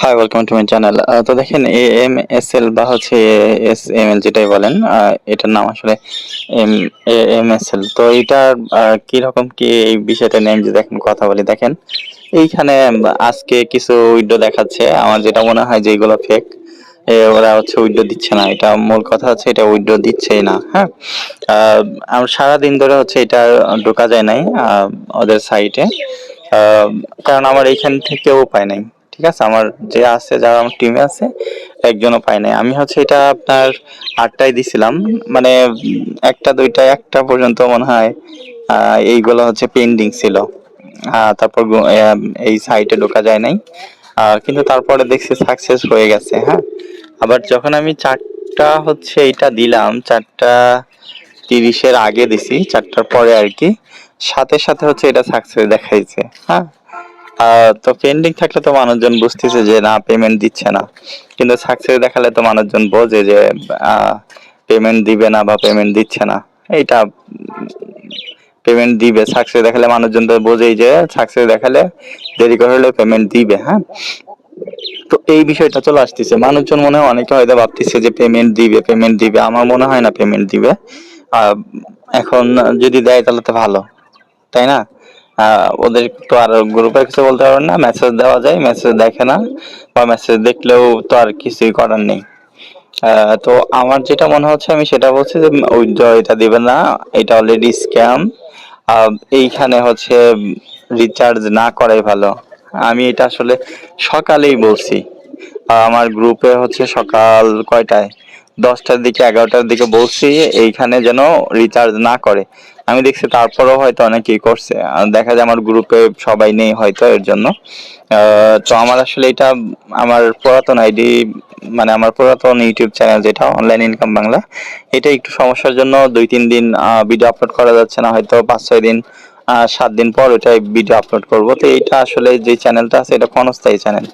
Hi welcome to my channel তো দেখেন এ M S এল বা হচ্ছে এস এম এল যেটাই বলেন এটার নাম আসলে M A M S L তো আহ, কীরকম কি এই বিষয়টা নিয়ে আমি যদি এখন কথা বলি দেখেন এইখানে আজকে কিছু উইডো দেখাচ্ছে। আমার যেটা মনে হয় যে এগুলো ফেক ওরা হচ্ছে উইডো দিচ্ছে না। এটা মূল কথা হচ্ছে এটা উইডো দিচ্ছেই না হ্যাঁ? আমার সারাদিন ধরে হচ্ছে এটা ঢোকা যায় নাই ওদের সাইটে কারণ আমার এইখান থেকেও উপায় নাই, ঠিক আছে? আমার যে আছে, যারা আমার টিমে আছে, একজনও পায় নাই। আমি হচ্ছে এটা আপনার আটটায় দিছিলাম মানে একটা, দুইটা, একটা পর্যন্ত মনে হয় এইগুলো হচ্ছে পেন্ডিং ছিল। তারপর এই সাইটে ঢোকা যায় নাই। কিন্তু তারপরে দেখছি সাকসেস হয়ে গেছে হ্যাঁ? আবার যখন আমি চারটা হচ্ছে এইটা দিলাম, চারটা তিরিশের আগে দিছি, চারটার পরে আর কি। সাথে সাথে হচ্ছে এটা সাকসেস দেখাইছে হ্যাঁ? তো পেন্ডিং থাকলে তো মানুষজন বুঝতেছে যে না পেমেন্ট দিচ্ছে না। কিন্তু সাকসেস দেখালে তো মানুষজন বোঝে যে পেমেন্ট দিবে না বা পেমেন্ট দিচ্ছে না। এটা পেমেন্ট দিবে সাকসেস দেখালে মানুষজন তো বোঝেই যে সাকসেস দেখালে দেরি করে হলে পেমেন্ট দিবে হ্যাঁ? তো এই বিষয়টা চলে আসতেছে। মানুষজন মনে হয় অনেকে হয়তো ভাবতেছে যে পেমেন্ট দিবে পেমেন্ট দিবে। আমার মনে হয় না পেমেন্ট দিবে। এখন যদি দেয় তাহলে তো ভালো, তাই না? ওদের তো আর গ্রুপে কিছু বলতে পারবেন না মেসেজ দেওয়া যায় মেসেজ দেখে না, বা মেসেজ দেখলেও তো আর কিছুই করার নেই। তো আমার যেটা মনে হচ্ছে আমি সেটা বলছি যে উইথড্র এটা দিবে না, এটা অলরেডি স্ক্যাম এইখানে হচ্ছে রিচার্জ না করাই ভালো। আমি এটা আসলে সকালেই বলছি। আমার গ্রুপে হচ্ছে সকাল কয়টায়? দশটার দিকে, এগারোটার দিকে বলছি, এইখানে যেন রিচার্জ না করে। আমি দেখছি তারপরেও হয়তো অনেকেই করছে। দেখা যায় আমার গ্রুপে সবাই নেই হয়তো এর জন্য। তো আমার আসলে এটা আমার পুরাতন আইডি মানে আমার পুরাতন ইউটিউব চ্যানেল যেটা অনলাইন ইনকাম বাংলা এটা একটু সমস্যার জন্য দুই, তিন দিন ভিডিও আপলোড করা যাচ্ছে না, হয়তো পাঁচ, ছয় দিন সাত দিন পর ওটাই ভিডিও আপলোড করব। তো এটা আসলে যে চ্যানেলটা আছে, এটা ক্ষণস্থায়ী চ্যানেল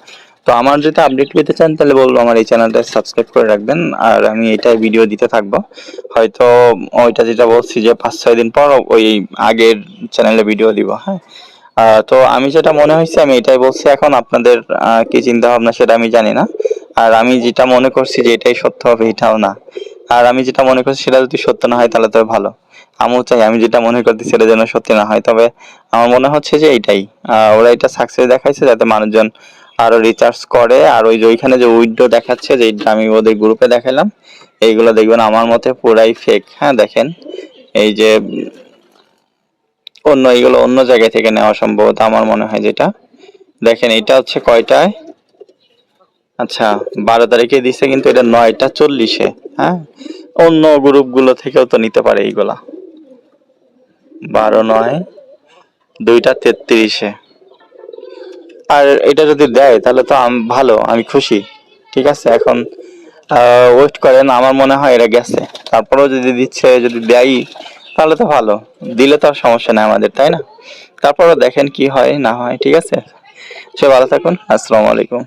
তো আমার যদি আপডেট পেতে চান, তাহলে বলব আমার এই চ্যানেলটা সাবস্ক্রাইব করে রাখবেন। আর আমি এটাই ভিডিও দিতে থাকব। হয়তো ওইটা যেটা বলছি যে পাঁচ, ছয় দিন পর ওই আগের চ্যানেলে ভিডিও দিব হ্যাঁ? তো আমি যেটা মনে হয়েছে, আমি এটাই বলছি এখন আপনাদের কি চিন্তা ভাবনা সেটা আমি জানি না। আর আমি যেটা মনে করছি যে এটাই সত্য হবে, এটাও না। আর আমি যেটা মনে করছি সেটা যদি সত্য না হয়, তাহলে তো ভালো। আমিও চাই, আমি যেটা মনে করছি সেটা যেন সত্যি না হয়। তবে আমার মনে হচ্ছে যে এটাই। ওরা এটা সাকসেস দেখাইছে যাতে মানুষজন আরও রিচার্জ করে। আর ওই যে ওইখানে যে উইডো দেখাচ্ছে, যে আমি ওদের গ্রুপে দেখালাম, এইগুলো দেখবেন আমার মতে পুরাই ফেক হ্যাঁ দেখেন, এই যে অন্য এইগুলো অন্য জায়গা থেকে নেওয়া সম্ভবত আমার মনে হয় যেটা। দেখেন, এটা হচ্ছে কয়টায়? আচ্ছা বারো তারিখে দিছে, কিন্তু এটা নয়টা চল্লিশে। হ্যাঁ অন্য গ্রুপগুলো থেকেও তো নিতে পারে এইগুলা। বারো, নয়, দুইটা তেত্রিশে। আর এটা যদি দেয়, তাহলে তো ভালো, আমি খুশি। ঠিক আছে, এখন ওয়েট করেন, আমার মনে হয় এরা গেছে। তারপরেও যদি দিচ্ছে, যদি দেয় তাহলে তো ভালো। দিলে তো আর সমস্যা নেই আমাদের, তাই না? তারপরও দেখেন কি হয়, না হয়, ঠিক আছে? সে ভালো থাকুন, আসসালামু আলাইকুম।